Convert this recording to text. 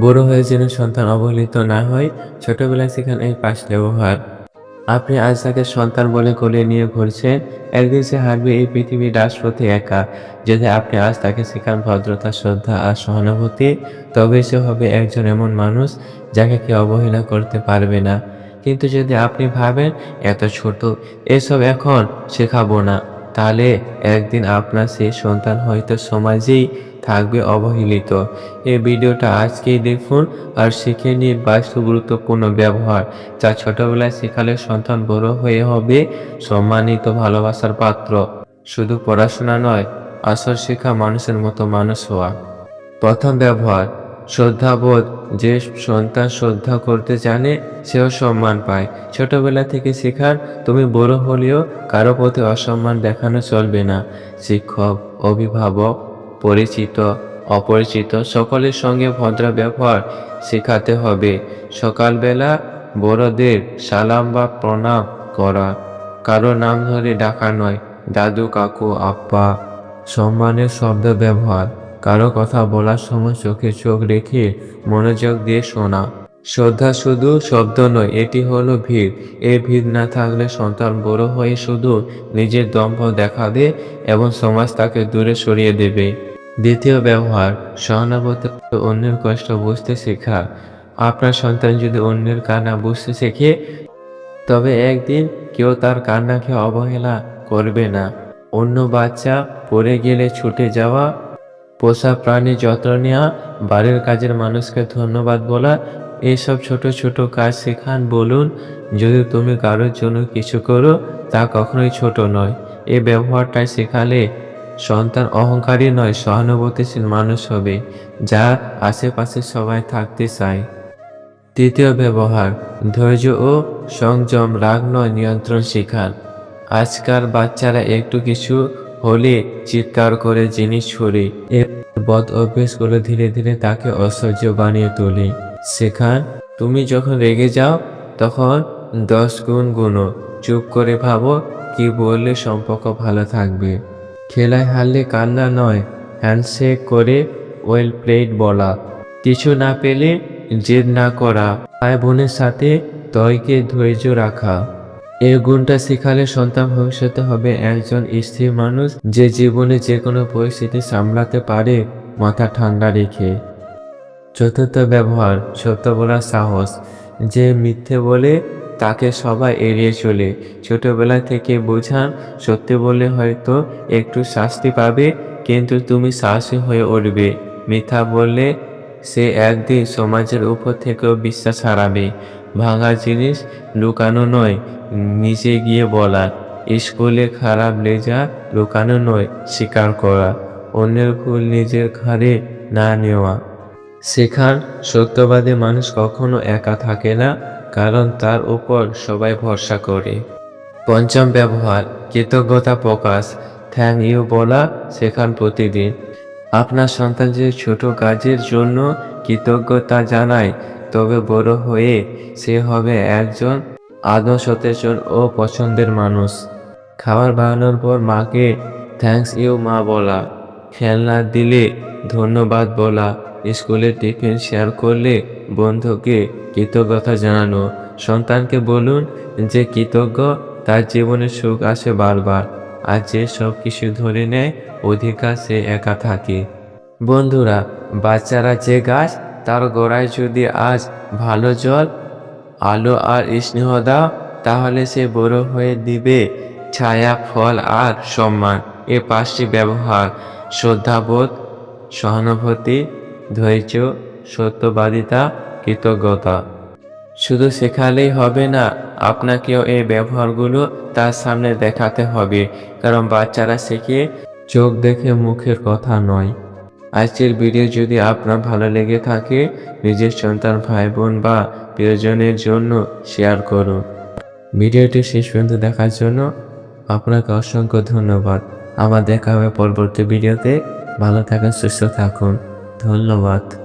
বড় হয়ে যেন সন্তান অবহেলিত না হয়, ছোটবেলায় শেখান এই পাঁচ ব্যবহার। আপনি আজ তাকে সন্তান বলে কোলে নিয়ে ঘুরছেন, একদিন সে হারবে এই পৃথিবীর রাষ্ট্রপতি একা। যদি আপনি আজ তাকে শেখান ভদ্রতা, শ্রদ্ধা আর সহানুভূতি, তবে সে হবে একজন এমন মানুষ যাকে কেউ অবহেলা করতে পারবে না। কিন্তু যদি আপনি ভাবেন, এত ছোট, এসব এখন শেখাবো না। তাহলে একদিন আপনার সেই সন্তান হয়তো সমাজেই থাকবে অবহেলিত। এই ভিডিওটা আজকেই দেখুন আর শিখে নিয়ে বাস্তব গুরুত্বপূর্ণ ব্যবহার, যা ছোটবেলায় শেখালে সন্তান বড় হয়ে হবে সম্মানিত ভালোবাসার পাত্র। শুধু পড়াশোনা নয়, আসল শেখা মানুষের মতো মানুষ হওয়া। প্রথম ব্যবহার শ্রদ্ধাবোধ, যে সন্তান শ্রদ্ধা করতে জানে, সেও সম্মান পায়। ছোটবেলা থেকে শেখার, তুমি বড় হলেও কারও প্রতি অসম্মান দেখানো চলবে না। শিক্ষক, অভিভাবক, পরিচিত, অপরিচিত, সকলের সঙ্গে ভদ্র ব্যবহার শেখাতে হবে। সকালবেলা বড়দের সালাম বা প্রণাম করা। কারও নাম ধরে ডাকা নয়। দাদু, কাকু আপ্পা সম্মানের শব্দ ব্যবহার। কারও কথা বলার সময় চোখে চোখ রেখে মনোযোগ দিয়ে শোনা। শ্রদ্ধা শুধু শব্দ নয়, এটি হলো ভিড়। এই ভিড় না থাকলে সন্তান বড় হয়ে শুধু নিজের দম্ভ দেখা দেখাবে এবং সমাজ তাকে দূরে সরিয়ে দেবে। দ্বিতীয় ব্যবহার, সহানুভূতি অন্যের কষ্ট বুঝতে শেখা। আপনার সন্তান যদি অন্যের কান্না বুঝতে শেখে, তবে একদিন কেউ তার কান্নাকে অবহেলা করবে না। অন্য বাচ্চা পড়ে গেলে ছুটে যাওয়া পোষা প্রাণী যত্ন নেওয়া বাড়ির কাজের মানুষকে ধন্যবাদ বলা এইসব ছোট ছোট কাজ শেখান, বলুন, যদি তুমি কারোর জন্য কিছু করো, তা কখনোই ছোট নয়। এই ব্যবহারটাই শেখালে সন্তান অহংকারী নয়, সহানুভূতিশীল মানুষ হবে, যা আশেপাশে সবাই থাকতে চায়। তৃতীয় ব্যবহার, ধৈর্য ও সংযম, রাগ নয়, নিয়ন্ত্রণ শেখান। আজকাল বাচ্চারা একটু কিছু হলে চিৎকার করে জিনিস ছড়ে। এর বদ অভ্যেসগুলো ধীরে ধীরে তাকে অসহ্য বানিয়ে তোলে। শেখান তুমি যখন রেগে যাও, তখন দশ গুণ গুণো। চুপ করে ভাবো, কি বললে সম্পর্ক ভালো থাকবে। খেলায় হারলে কান্না নয়, হ্যান্ডশেক করে ওয়েল প্লেড বলা। কিছু না পেলে জেদ না করা। ভাই বোনের সাথে তয়কে ধৈর্য রাখা। এই গুণটা শিখালে সন্তান ভবিষ্যতে হবে একজন স্থির মানুষ যে জীবনে যে কোনো পরিস্থিতি সামলাতে পারে, মাথা ঠান্ডা রেখে। চতুর্থ ব্যবহার, সত্য বলার সাহস। যে মিথ্যে বলে, তাকে সবাই এড়িয়ে চলে। ছোটবেলা থেকে বোঝান, সত্যি বলে হয়তো একটু শাস্তি পাবে, কিন্তু তুমি সাহসী হয়ে উঠবে। মিথ্যা বললে সে একদিন সমাজের উপর থেকেও বিশ্বাস হারাবে। ভাঙা জিনিস লুকানো নয়, নিজে গিয়ে বলা। স্কুলে খারাপ লেজা লুকানো নয়, স্বীকার করা। অন্যের ভুল নিজের ঘাড়ে না নেওয়া। শেখার সত্যবাদী মানুষ কখনো একা থাকে না, কারণ তার উপর সবাই ভরসা করে। পঞ্চম ব্যবহার, কৃতজ্ঞতা প্রকাশ। থ্যাংক ইউ বলা শেখান প্রতিদিন। আপনার সন্তান যে ছোট কাজের জন্য কৃতজ্ঞতা জানায় তবে বড় হয়ে সে হবে একজন আদৌ সচেতন ও পছন্দের মানুষ। খাবার বানানোর পর মাকে থ্যাঙ্কস ইউ মা বলা, খেলনা দিলে ধন্যবাদ বলা, স্কুলে টিফিন শেয়ার করলে বন্ধুকে কৃতজ্ঞতা জানানো। সন্তানকে বলুন যে কৃতজ্ঞ, তার জীবনে সুখ আসে বারবার। আর যে সব কিছু ধরে নেয়, অধিকার সে একা থাকে। বন্ধুরা, বাচ্চারা যে গাছ, তার গোড়ায় যদি আজ ভালো জল, আলো আর স্নেহ দাও, তাহলে সে বড় হয়ে দিবে। ছায়া, ফল আর সম্মান, এ পাঁচটি ব্যবহার। শ্রদ্ধাবোধ, সহানুভূতি, ধৈর্য, সত্যবাদিতা, কৃতজ্ঞতা। শুধু শেখালেই হবে না, আপনাকেও এই ব্যবহারগুলো তার সামনে দেখাতে হবে। কারণ বাচ্চারা শেখে চোখ দেখে মুখের কথা নয়। আজকের ভিডিও যদি আপনার ভালো লেগে থাকে, নিজের সন্তান ভাই বোন বা প্রিয়জনের জন্য শেয়ার করুন। ভিডিওটি শেষ পর্যন্ত দেখার জন্য আপনাকে অসংখ্য ধন্যবাদ। আমার দেখা হবে পরবর্তী ভিডিওতে। ভালো থাকুন, সুস্থ থাকুন। ধন্যবাদ।